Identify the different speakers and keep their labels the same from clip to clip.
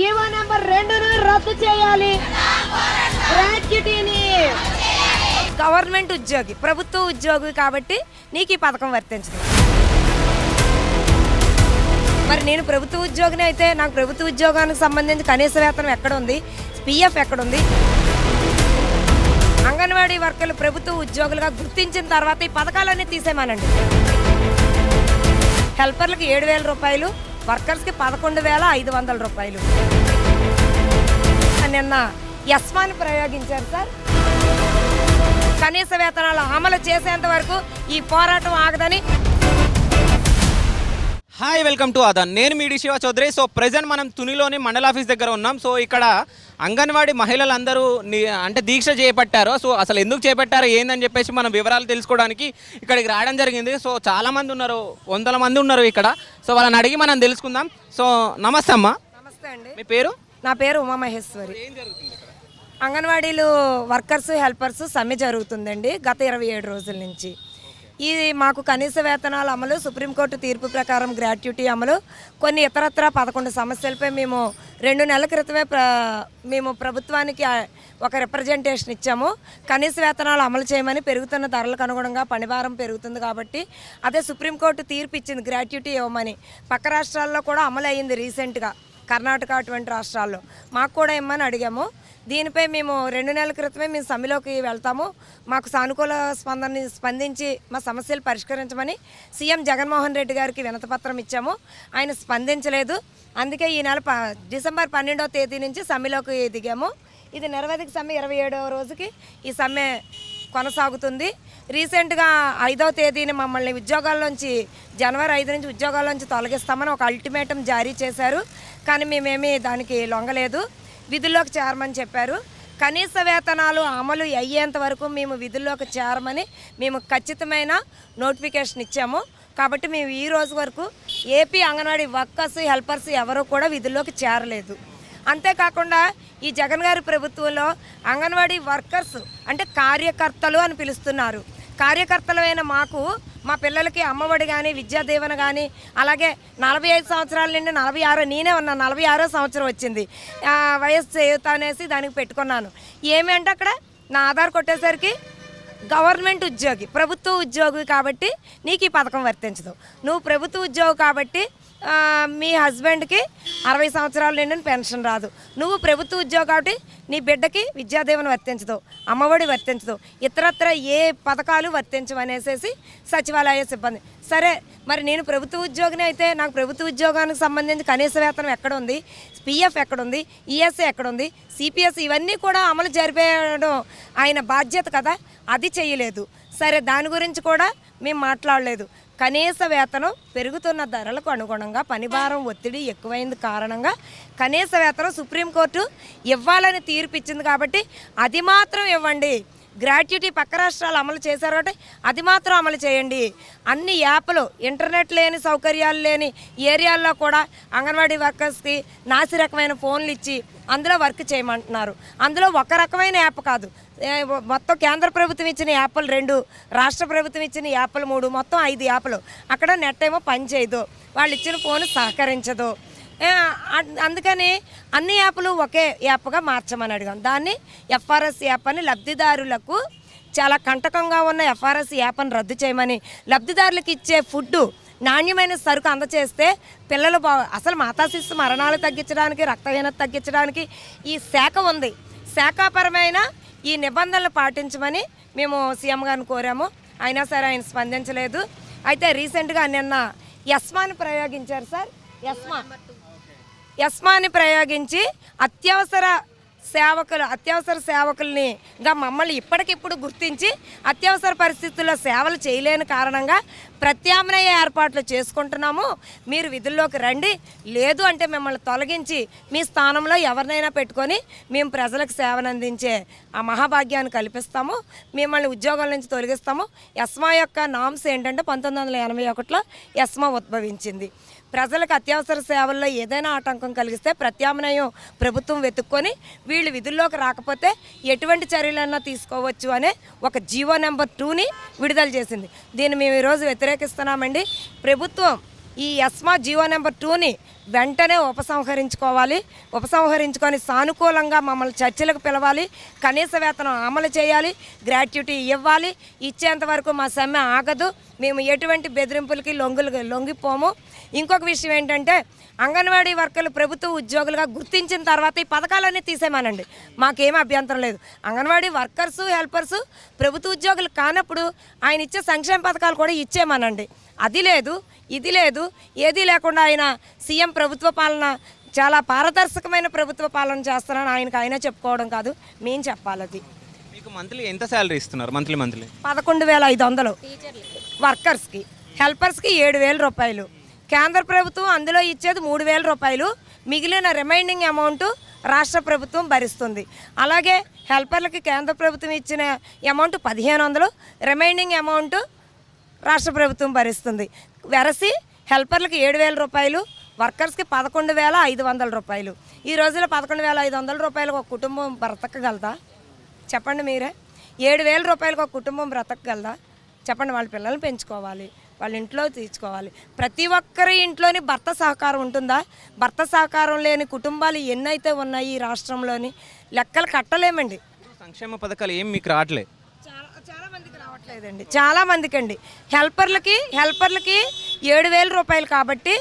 Speaker 1: GO number రెండును రద్దు చేయాలి. గ్రాట్యుటీని
Speaker 2: గవర్నమెంట్ ఉద్యోగి ప్రభుత్వ ఉద్యోగి కాబట్టి నీకు ఈ పథకం వర్తించదు. మరి నేను ప్రభుత్వ ఉద్యోగిని అయితే నాకు ప్రభుత్వ ఉద్యోగానికి సంబంధించి కనీస వేతనం ఎక్కడ ఉంది పిఎఫ్ ఎక్కడ ఉంది అంగన్వాడీ వర్కర్లు ప్రభుత్వ ఉద్యోగులుగా గుర్తించిన తర్వాత ఈ పథకాలన్నీ తీసేమానండి హెల్పర్లకు ఏడు వేల రూపాయలు వర్కర్స్కి పదకొండు వేల ఐదు వందల రూపాయలు. నిన్న యస్మాని ప్రయోగించారు సార్. కనీస వేతనాలు అమలు చేసేంత వరకు ఈ పోరాటం ఆగదని.
Speaker 3: హాయ్ వెల్కమ్ టు అదన్ నేను మీ శివ చౌదరి. సో ప్రజెంట్ మనం తునిలోని మండల ఆఫీస్ దగ్గర ఉన్నాం. సో ఇక్కడ అంగన్వాడీ మహిళలందరూ అంటే దీక్ష చేపట్టారు. సో అసలు ఎందుకు చేపట్టారో ఏందని చెప్పేసి మనం వివరాలు తెలుసుకోవడానికి ఇక్కడికి రావడం జరిగింది. సో చాలా మంది ఉన్నారు వందల మంది ఉన్నారు ఇక్కడ. సో వాళ్ళని అడిగి మనం తెలుసుకుందాం. సో నమస్తే అమ్మా.
Speaker 2: నమస్తే అండి.
Speaker 3: మీ పేరు?
Speaker 2: నా పేరు ఉమామహేశ్వరి. అంగన్వాడీలు వర్కర్స్ హెల్పర్స్ సమ్మె జరుగుతుందండి గత ఇరవై ఏడు రోజుల నుంచి. ఇది మాకు కనీస వేతనాల అమలు సుప్రీంకోర్టు తీర్పు ప్రకారం గ్రాట్యుటీ అమలు కొన్ని ఇతరత్ర పదకొండు సమస్యలపై మేము రెండు నెలల క్రితమే ప్ర మేము ప్రభుత్వానికి ఒక రిప్రజెంటేషన్ ఇచ్చాము. కనీస వేతనాలు అమలు చేయమని పెరుగుతున్న ధరలకు అనుగుణంగా పనిభారం పెరుగుతుంది కాబట్టి అదే సుప్రీంకోర్టు తీర్పు ఇచ్చింది గ్రాట్యుటీ ఇవ్వమని. పక్క రాష్ట్రాల్లో కూడా అమలు అయ్యింది రీసెంట్గా. కర్ణాటక అటువంటి రాష్ట్రాల్లో. మాకు కూడా ఇమ్మని అడిగాము. దీనిపై మేము రెండు నెలల క్రితమే మేము సమ్మెలోకి వెళ్తాము. మాకు సానుకూల స్పందన స్పందించి మా సమస్యలు పరిష్కరించమని సీఎం జగన్మోహన్ రెడ్డి గారికి వినతపత్రం ఇచ్చాము. ఆయన స్పందించలేదు. అందుకే ఈ నెల డిసెంబర్ పన్నెండవ తేదీ నుంచి సమ్మెలోకి దిగాము. ఇది నిరవధిక సమ్మె ఇరవై ఏడవ రోజుకి ఈ సమ్మె కొనసాగుతుంది. రీసెంట్గా ఐదవ తేదీని మమ్మల్ని ఉద్యోగాల్లోంచి జనవరి ఐదు నుంచి ఉద్యోగాల్లోంచి తొలగిస్తామని ఒక అల్టిమేటం జారీ చేశారు. కానీ మేమేమీ దానికి లొంగలేదు. విధుల్లోకి చేరమని చెప్పారు. కనీస వేతనాలు అమలు అయ్యేంత వరకు మేము విధుల్లోకి చేరమని మేము ఖచ్చితమైన నోటిఫికేషన్ ఇచ్చాము. కాబట్టి మేము ఈ రోజు వరకు ఏపీ అంగన్వాడీ వర్కర్స్ హెల్పర్స్ ఎవరు కూడా విధుల్లోకి చేరలేదు. అంతేకాకుండా ఈ జగన్ గారి ప్రభుత్వంలో అంగన్వాడీ వర్కర్స్ అంటే కార్యకర్తలు అని పిలుస్తున్నారు. కార్యకర్తలైన మాకు మా పిల్లలకి అమ్మఒడి కానీ విద్యాదీవన కానీ అలాగే నలభై ఐదు సంవత్సరాల నుండి నలభై ఆరో నేనే ఉన్నా నలభై ఆరో సంవత్సరం వచ్చింది. వయస్సు చేయుత అనేసి దానికి పెట్టుకున్నాను. ఏమి అంటే అక్కడ నా ఆధార్ కొట్టేసరికి గవర్నమెంట్ ఉద్యోగి ప్రభుత్వ ఉద్యోగి కాబట్టి నీకు ఈ పథకం వర్తించదు. నువ్వు ప్రభుత్వ ఉద్యోగి కాబట్టి మీ హస్బెండ్కి అరవై సంవత్సరాలు నిండిన పెన్షన్ రాదు. నువ్వు ప్రభుత్వ ఉద్యోగం కాబట్టి నీ బిడ్డకి విద్యాదీవన వర్తించదు అమ్మఒడి వర్తించదు ఇతరత్ర ఏ పథకాలు వర్తించవనేసేసి సచివాలయ సిబ్బంది. సరే మరి నేను ప్రభుత్వ ఉద్యోగిని అయితే నాకు ప్రభుత్వ ఉద్యోగానికి సంబంధించి కనీస వేతనం ఎక్కడ ఉంది పిఎఫ్ ఎక్కడ ఉంది ఈఎస్ఐ ఎక్కడ ఉంది సిపిఎస్ ఇవన్నీ కూడా అమలు జరిపేయడం ఆయన బాధ్యత కదా? అది చేయలేదు. సరే దాని గురించి కూడా మేము మాట్లాడలేదు. కనీస వేతనం పెరుగుతున్న ధరలకు అనుగుణంగా పనిభారం ఒత్తిడి ఎక్కువైంది కారణంగా కనీస వేతనం సుప్రీంకోర్టు ఇవ్వాలని తీర్పు ఇచ్చింది కాబట్టి అది మాత్రం ఇవ్వండి. గ్రాట్యుటీ పక్క రాష్ట్రాలు అమలు చేశారు కాబట్టి అది మాత్రం అమలు చేయండి. అన్ని యాప్లు ఇంటర్నెట్ లేని సౌకర్యాలు లేని ఏరియాల్లో కూడా అంగన్వాడీ వర్కర్స్కి నాసి రకమైన ఫోన్లు ఇచ్చి అందులో వర్క్ చేయమంటున్నారు. అందులో ఒక రకమైన యాప్ కాదు. మొత్తం కేంద్ర ప్రభుత్వం ఇచ్చిన యాప్లు రెండు రాష్ట్ర ప్రభుత్వం ఇచ్చిన యాప్లు మూడు మొత్తం ఐదు యాప్లు. అక్కడ నెట్ ఏమో పనిచేయదు వాళ్ళు ఇచ్చిన ఫోన్ సహకరించదు. అందుకని అన్ని యాప్లు ఒకే యాప్గా మార్చమని అడిగాం. దాన్ని ఎఫ్ఆర్ఎస్ యాప్ అని లబ్ధిదారులకు చాలా కంటకంగా ఉన్న ఎఫ్ఆర్ఎస్ యాప్ని రద్దు చేయమని లబ్ధిదారులకు ఇచ్చే ఫుడ్ నాణ్యమైన సరుకు అందచేస్తే పిల్లలు బా అసలు మాతాశిశు మరణాలు తగ్గించడానికి రక్తహీనత తగ్గించడానికి ఈ శాఖ ఉంది. శాఖాపరమైన ఈ నిబంధనలు పాటించమని మేము సీఎం గారిని కోరాము. అయినా సరే ఆయన స్పందించలేదు. అయితే రీసెంట్గా నిన్న యస్మాని ప్రయోగించారు సార్. యస్మా. యస్మాని ప్రయోగించి అత్యవసర సేవకులు అత్యవసర సేవకుల్ని గా మమ్మల్ని ఇప్పటికిప్పుడు గుర్తించి అత్యవసర పరిస్థితుల్లో సేవలు చేయలేని కారణంగా ప్రత్యామ్నాయ ఏర్పాట్లు చేసుకుంటున్నాము. మీరు విధుల్లోకి రండి. లేదు అంటే మిమ్మల్ని తొలగించి మీ స్థానంలో ఎవరినైనా పెట్టుకొని మేము ప్రజలకు సేవనందించే ఆ మహాభాగ్యాన్ని కల్పిస్తాము. మిమ్మల్ని ఉద్యోగాల నుంచి తొలగిస్తాము. ఎస్మా యొక్క నామ్స్ ఏంటంటే పంతొమ్మిది వందల ఎనభై ఒకటిలో ఎస్మా ఉద్భవించింది. ప్రజలకు అత్యవసర సేవల్లో ఏదైనా ఆటంకం కలిగిస్తే ప్రత్యామ్నాయం ప్రభుత్వం వెతుక్కొని వీళ్ళు విధుల్లోకి రాకపోతే ఎటువంటి చర్యలన్నా తీసుకోవచ్చు అనే ఒక జీవో నెంబర్ టూని విడుదల చేసింది. దీన్ని మేము ఈరోజు వ్యతిరేకిస్తున్నామండి. ప్రభుత్వం ఈ ఎస్మా జీవో నెంబర్ టూని వెంటనే ఉపసంహరించుకోవాలి. ఉపసంహరించుకొని సానుకూలంగా మమ్మల్ని చర్చలకు పిలవాలి. కనీస వేతనం అమలు చేయాలి. గ్రాట్యుటీ ఇవ్వాలి. ఇచ్చేంత వరకు మా సమ్మె ఆగదు. మేము ఎటువంటి బెదిరింపులకి లొంగులు లొంగిపోము. ఇంకొక విషయం ఏంటంటే అంగన్వాడీ వర్కర్లు ప్రభుత్వ ఉద్యోగులుగా గుర్తించిన తర్వాత ఈ పథకాలన్నీ తీసేమానండి మాకేం అభ్యంతరం లేదు. అంగన్వాడీ వర్కర్స్ హెల్పర్సు ప్రభుత్వ ఉద్యోగులు కానప్పుడు ఆయన ఇచ్చే సంక్షేమ పథకాలు కూడా ఇచ్చేమానండి అది లేదు. ఇది లేదు ఏదీ లేకుండా ఆయన సీఎం ప్రభుత్వ పాలన చాలా పారదర్శకమైన ప్రభుత్వ పాలన చేస్తున్నాను ఆయనకు ఆయన చెప్పుకోవడం కాదు మేము చెప్పాలి అది
Speaker 3: మీకు మంత్లీ ఎంత శాలరీ ఇస్తున్నారు? Monthly monthly.
Speaker 2: పదకొండు వేల ఐదు వందలు. వర్కర్స్కి హెల్పర్స్కి ఏడు వేల రూపాయలు. కేంద్ర ప్రభుత్వం అందులో ఇచ్చేది మూడు వేల రూపాయలు. మిగిలిన రిమైండింగ్ అమౌంట్ రాష్ట్ర ప్రభుత్వం భరిస్తుంది. అలాగే హెల్పర్లకి కేంద్ర ప్రభుత్వం ఇచ్చిన అమౌంట్ పదిహేను వందలు. రిమైండింగ్ అమౌంట్ రాష్ట్ర ప్రభుత్వం భరిస్తుంది. వెరసి హెల్పర్లకు ఏడు వేల రూపాయలు వర్కర్స్కి పదకొండు వేల ఐదు వందల రూపాయలు. ఈ రోజుల్లో పదకొండు వేల ఐదు వందల రూపాయలకు ఒక కుటుంబం బ్రతకగలదా? చెప్పండి మీరే. ఏడు వేల రూపాయలకు ఒక కుటుంబం బ్రతకగలదా? చెప్పండి వాళ్ళ పిల్లల్ని పెంచుకోవాలి వాళ్ళ ఇంట్లో తీర్చుకోవాలి. ప్రతి ఒక్కరి ఇంట్లోని భర్త సహకారం ఉంటుందా? భర్త సహకారం లేని కుటుంబాలు ఎన్నైతే ఉన్నాయి ఈ రాష్ట్రంలోని? లెక్కలు కట్టలేమండి.
Speaker 3: సంక్షేమ పథకాలు ఏం మీకు రావట్లే.
Speaker 2: లేదండి చాలా మందికి అండి హెల్పర్లకి హెల్పర్లకి ఏడు వేల రూపాయలు కాబట్టి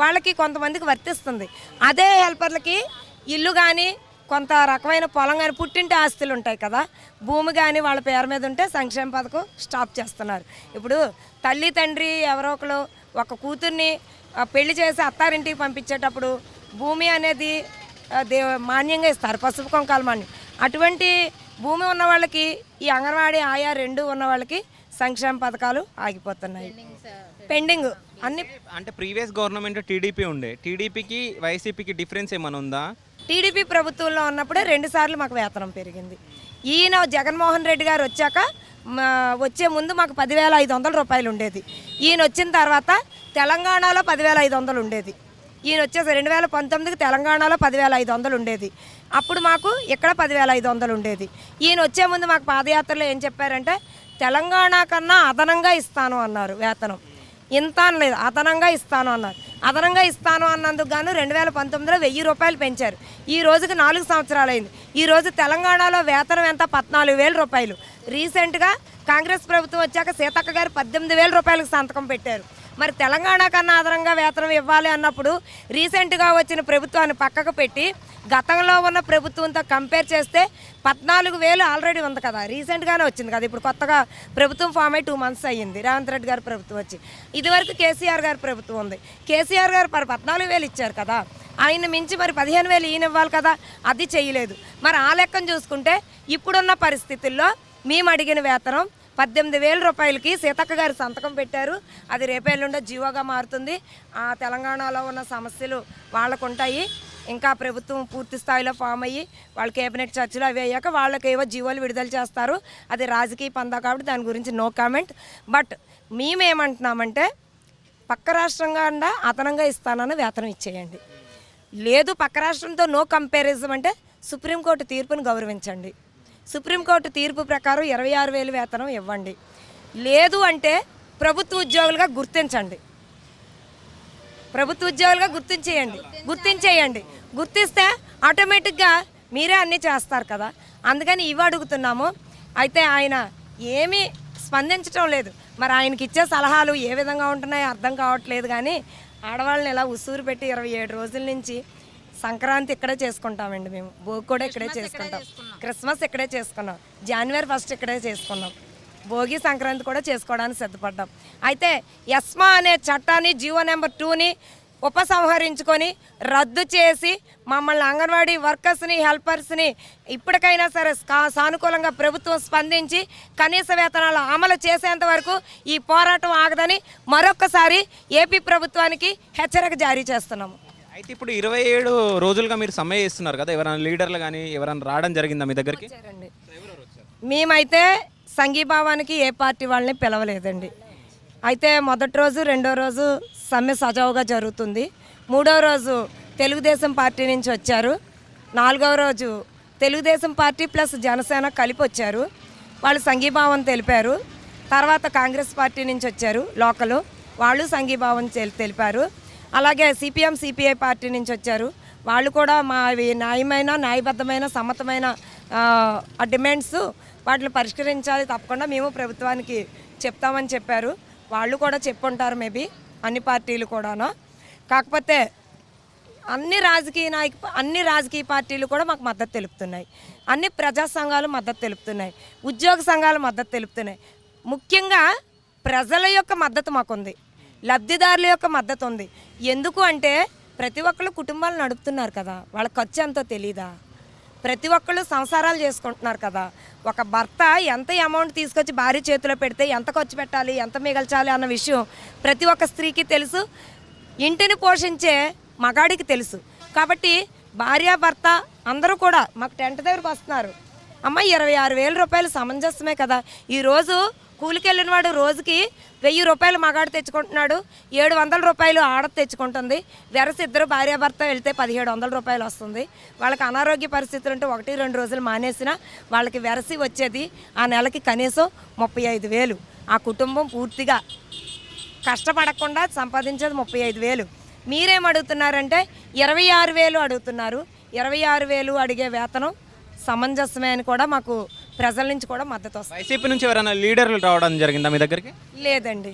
Speaker 2: వాళ్ళకి కొంతమందికి వర్తిస్తుంది. అదే హెల్పర్లకి ఇల్లు కానీ కొంత రకమైన పొలం కానీ పుట్టింటి ఆస్తులు ఉంటాయి కదా భూమి కానీ వాళ్ళ పేరు మీద ఉంటే సంక్షేమ పథకం స్టాప్ చేస్తున్నారు. ఇప్పుడు తల్లి తండ్రి ఎవరో ఒకరు ఒక కూతుర్ని పెళ్ళి చేసి అత్తారింటికి పంపించేటప్పుడు భూమి అనేది దే మాన్యంగా ఇస్తారు పసుపు కొంకాల మాన్యం. అటువంటి భూమి ఉన్న వాళ్ళకి ఈ అంగన్వాడీ ఆయా రెండు ఉన్న వాళ్ళకి సంక్షేమ పథకాలు ఆగిపోతున్నాయి. పెండింగ్ అన్ని
Speaker 3: అంటే ప్రీవియస్ గవర్నమెంట్ టీడీపీ ఉండే. టీడీపీకి వైసీపీకి డిఫరెన్స్ ఏమైనా ఉందా?
Speaker 2: టీడీపీ ప్రభుత్వంలో ఉన్నప్పుడే రెండు సార్లు మాకు వేతనం పెరిగింది. ఈయన జగన్మోహన్ రెడ్డి గారు వచ్చాక వచ్చే ముందు మాకు పదివేల ఐదు వందల రూపాయలు ఉండేది. ఈయన వచ్చిన తర్వాత తెలంగాణలో పదివేల ఐదు వందలు ఉండేది. ఈయన వచ్చేసి రెండు వేల పంతొమ్మిదికి తెలంగాణలో పదివేల ఐదు వందలు ఉండేది. అప్పుడు మాకు ఇక్కడ పదివేల ఐదు వందలు ఉండేది. ఈయన వచ్చే ముందు మాకు పాదయాత్రలో ఏం చెప్పారంటే తెలంగాణ కన్నా అదనంగా ఇస్తాను అన్నారు వేతనం. ఇంత అనలేదు అదనంగా ఇస్తాను అన్నారు. అదనంగా ఇస్తాను అన్నందుకు గాను రెండు వేల పంతొమ్మిదిలో వెయ్యి రూపాయలు పెంచారు. ఈ రోజుకి నాలుగు సంవత్సరాలైంది. ఈ రోజు తెలంగాణలో వేతనం ఎంత? పద్నాలుగు వేల రూపాయలు. రీసెంట్గా కాంగ్రెస్ ప్రభుత్వం వచ్చాక సీతక్క గారు పద్దెనిమిది వేల రూపాయలకు సంతకం పెట్టారు. మరి తెలంగాణ కన్నా ఆధారంగా వేతనం ఇవ్వాలి అన్నప్పుడు రీసెంట్గా వచ్చిన ప్రభుత్వాన్ని పక్కకు పెట్టి గతంలో ఉన్న ప్రభుత్వంతో కంపేర్ చేస్తే పద్నాలుగు వేలు ఆల్రెడీ ఉంది కదా. రీసెంట్గానే వచ్చింది కదా. ఇప్పుడు కొత్తగా ప్రభుత్వం ఫామ్ అయ్యి టూ మంత్స్ అయ్యింది. రేవంత్ రెడ్డి గారి ప్రభుత్వం వచ్చి. ఇదివరకు కేసీఆర్ గారి ప్రభుత్వం ఉంది. కేసీఆర్ గారు మరి పద్నాలుగు వేలు ఇచ్చారు కదా. ఆయన మించి మరి పదిహేను వేలు ఈయన ఇవ్వాలి కదా. అది చేయలేదు. మరి ఆ లెక్కను చూసుకుంటే ఇప్పుడున్న పరిస్థితుల్లో మేము అడిగిన వేతనం పద్దెనిమిది వేల రూపాయలకి సీతక్క గారు సంతకం పెట్టారు. అది రేపేళ్ళుండో జీవోగా మారుతుంది. ఆ తెలంగాణలో ఉన్న సమస్యలు వాళ్ళకు ఉంటాయి. ఇంకా ప్రభుత్వం పూర్తి స్థాయిలో ఫామ్ అయ్యి వాళ్ళ కేబినెట్ చర్చలు అవి అయ్యాక వాళ్ళకి ఏవో జీవోలు విడుదల చేస్తారు. అది రాజకీయ పందా కాబట్టి దాని గురించి నో కామెంట్. బట్ మేమేమంటున్నామంటే పక్క రాష్ట్రంగా అండా అదనంగా ఇస్తానని వేతనం ఇచ్చేయండి. లేదు పక్క రాష్ట్రంతో నో కంపారిజం అంటే సుప్రీంకోర్టు తీర్పును గౌరవించండి. సుప్రీంకోర్టు తీర్పు ప్రకారం ఇరవై ఆరు వేలు వేతనం ఇవ్వండి. లేదు అంటే ప్రభుత్వ ఉద్యోగులుగా గుర్తించండి. ప్రభుత్వ ఉద్యోగులుగా గుర్తించేయండి. గుర్తించేయండి. గుర్తిస్తే ఆటోమేటిక్గా మీరే అన్నీ చేస్తారు కదా. అందుకని ఇవి అడుగుతున్నాము. అయితే ఆయన ఏమీ స్పందించడం లేదు. మరి ఆయనకి ఇచ్చే సలహాలు ఏ విధంగా ఉంటున్నాయో అర్థం కావట్లేదు కానీ ఆడవాళ్ళని ఇలా ఉసూరు పెట్టి ఇరవై ఏడు రోజుల నుంచి సంక్రాంతి ఇక్కడే చేసుకుంటామండి మేము. భోగి కూడా ఇక్కడే చేసుకుంటాం. క్రిస్మస్ ఇక్కడే చేసుకున్నాం. జనవరి ఫస్ట్ ఇక్కడే చేసుకున్నాం. భోగి సంక్రాంతి కూడా చేసుకోవడానికి సిద్ధపడ్డాం. అయితే ఎస్మా అనే చట్టాన్ని జీవో నెంబర్ టూని ఉపసంహరించుకొని రద్దు చేసి మమ్మల్ని అంగన్వాడీ వర్కర్స్ని హెల్పర్స్ని ఇప్పటికైనా సరే సా- సానుకూలంగా ప్రభుత్వం స్పందించి కనీస వేతనాలు అమలు చేసేంత వరకు ఈ పోరాటం ఆగదని మరొక్కసారి ఏపీ ప్రభుత్వానికి హెచ్చరిక జారీ చేస్తున్నాము.
Speaker 3: అయితే ఇప్పుడు ఇరవై ఏడు రోజులుగా మీరు సమ్మె చేస్తున్నారు కదా ఎవరైనా లీడర్లు కానీ ఎవరైనా రావడం జరిగిందా మీ దగ్గరికి?
Speaker 2: మేమైతే సంఘీభావానికి ఏ పార్టీ వాళ్ళని పిలవలేదండి. అయితే మొదటి రోజు రెండో రోజు సమ్మె సజావుగా జరుగుతుంది. మూడో రోజు తెలుగుదేశం పార్టీ నుంచి వచ్చారు. నాలుగవ రోజు తెలుగుదేశం పార్టీ ప్లస్ జనసేన కలిపి వచ్చారు. వాళ్ళు సంఘీభావం తెలిపారు. తర్వాత కాంగ్రెస్ పార్టీ నుంచి వచ్చారు లోకలు. వాళ్ళు సంఘీభావం తెలి- తెలిపారు. అలాగే సిపిఎం సిపిఐ పార్టీ నుంచి వచ్చారు. వాళ్ళు కూడా మా అవి న్యాయమైన న్యాయబద్ధమైన సమ్మతమైన డిమాండ్స్ వాటిని పరిష్కరించాలి తప్పకుండా మేము ప్రభుత్వానికి చెప్తామని చెప్పారు. వాళ్ళు కూడా చెప్పుంటారు మేబీ అన్ని పార్టీలు కూడాను. కాకపోతే అన్ని రాజకీయ నాయక అన్ని రాజకీయ పార్టీలు కూడా మాకు మద్దతు తెలుపుతున్నాయి. అన్ని ప్రజా సంఘాలు మద్దతు తెలుపుతున్నాయి. ఉద్యోగ సంఘాలు మద్దతు తెలుపుతున్నాయి. ముఖ్యంగా ప్రజల యొక్క మద్దతు మాకుంది. లబ్ధిదారుల యొక్క మద్దతు ఉంది ఎందుకు అంటే ప్రతి ఒక్కళ్ళు కుటుంబాలు నడుపుతున్నారు కదా. వాళ్ళ ఖర్చు ఎంతో తెలీదా? ప్రతి ఒక్కళ్ళు సంసారాలు చేసుకుంటున్నారు కదా. ఒక భర్త ఎంత అమౌంట్ తీసుకొచ్చి భార్య చేతిలో పెడితే ఎంత ఖర్చు పెట్టాలి ఎంత మిగల్చాలి అన్న విషయం ప్రతి ఒక్క స్త్రీకి తెలుసు. ఇంటిని పోషించే మగాడికి తెలుసు. కాబట్టి భార్య భర్త అందరూ కూడా మాకు టెంట్ దగ్గరకు వస్తున్నారు. అమ్మ ఇరవై ఆరు వేల రూపాయలు సమంజసమే కదా. ఈరోజు కూలికెళ్ళిన వాడు రోజుకి వెయ్యి రూపాయలు మగాడు తెచ్చుకుంటున్నాడు. ఏడు వందల రూపాయలు ఆడ తెచ్చుకుంటుంది. వెరసి ఇద్దరు భార్యాభర్త వెళ్తే పదిహేడు వందల రూపాయలు వస్తుంది. వాళ్ళకి అనారోగ్య పరిస్థితులు ఉంటే ఒకటి రెండు రోజులు మానేసిన వాళ్ళకి వెరసి వచ్చేది ఆ నెలకి కనీసం ముప్పై ఐదు వేలు. ఆ కుటుంబం పూర్తిగా కష్టపడకుండా సంపాదించేది ముప్పై ఐదు వేలు. మీరేం అడుగుతున్నారంటే ఇరవై ఆరు వేలు అడుగుతున్నారు. ఇరవై ఆరు వేలు అడిగే వేతనం సమంజసమే అని కూడా మాకు ప్రజల నుంచి కూడా మద్దతు వస్తుంది.
Speaker 3: వైసీపీ నుంచి ఎవరైనా లీడర్లు రావడం జరిగిందా మీ దగ్గరికి?
Speaker 2: లేదండి.